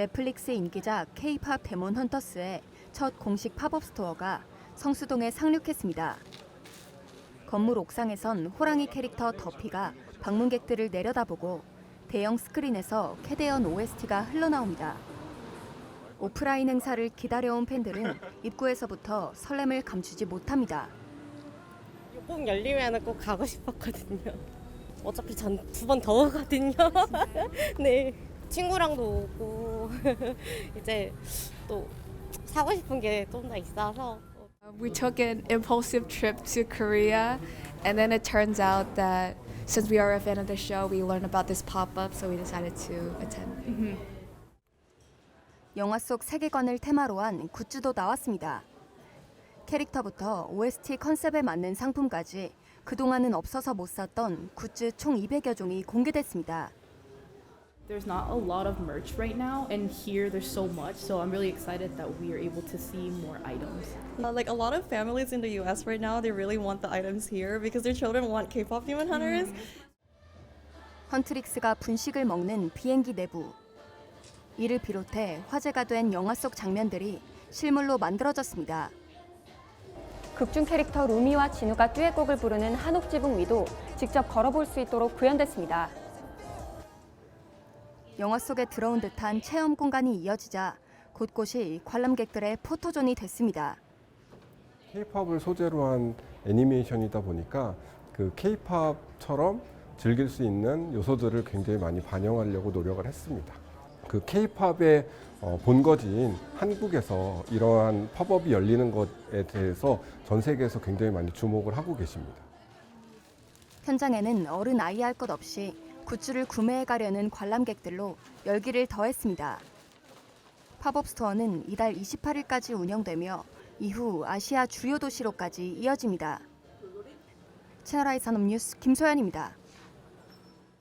넷플릭스 인기작 K-팝 데몬 헌터스의 첫 공식 팝업 스토어가 성수동에 상륙했습니다. 건물 옥상에선 호랑이 캐릭터 더피가 방문객들을 내려다보고 대형 스크린에서 캐대언 OST가 흘러나옵니다. 오프라인 행사를 기다려온 팬들은 입구에서부터 설렘을 감추지 못합니다. 꼭 열리면 꼭 가고 싶었거든요. 어차피 전 두 번 더 오거든요. 네. 친구랑도 오고 이제 또 사고 싶은 게 좀 더 있어서 We took an impulsive trip to Korea, and then it turns out that since we are a fan of the show, we learned about this pop up, so we decided to attend. 영화 속 세계관을 테마로 한 굿즈도 나왔습니다. 캐릭터부터 OST 컨셉에 맞는 상품까지 그동안은 없어서 못 샀던 굿즈 총 200여 종이 공개됐습니다. There's not a lot of merch right now, and here there's so much. So I'm really excited that we are able to see more items. Uh, like a lot of families in the US right now, they really want the items here because their children want K pop demon hunters. 헌트릭스가 분식을 먹는 비행기 내부. 이를 비롯해 화제가 된 영화 속 장면들이 실물로 만들어졌습니다. 극중 캐릭터 루미와 진우가 듀엣곡을 부르는 한옥 지붕 위도 직접 걸어볼 수 있도록 구현됐습니다. 영화 속에 들어온 듯한 체험 공간이 이어지자 곳곳이 관람객들의 포토존이 됐습니다. K-팝을 소재로 한 애니메이션이다 보니까 그 K-팝처럼 즐길 수 있는 요소들을 굉장히 많이 반영하려고 노력을 했습니다. 그 K-팝의 어, 본거지인 한국에서 이러한 팝업이 열리는 것에 대해서 전 세계에서 굉장히 많이 주목을 하고 계십니다. 현장에는 어른 아이 할 것 없이 굿즈를 구매해 가려는 관람객들로 열기를 더했습니다. 팝업 스토어는 이달 28일까지 운영되며 이후 아시아 주요 도시로까지 이어집니다. 채널아이 산업뉴스 김소연입니다.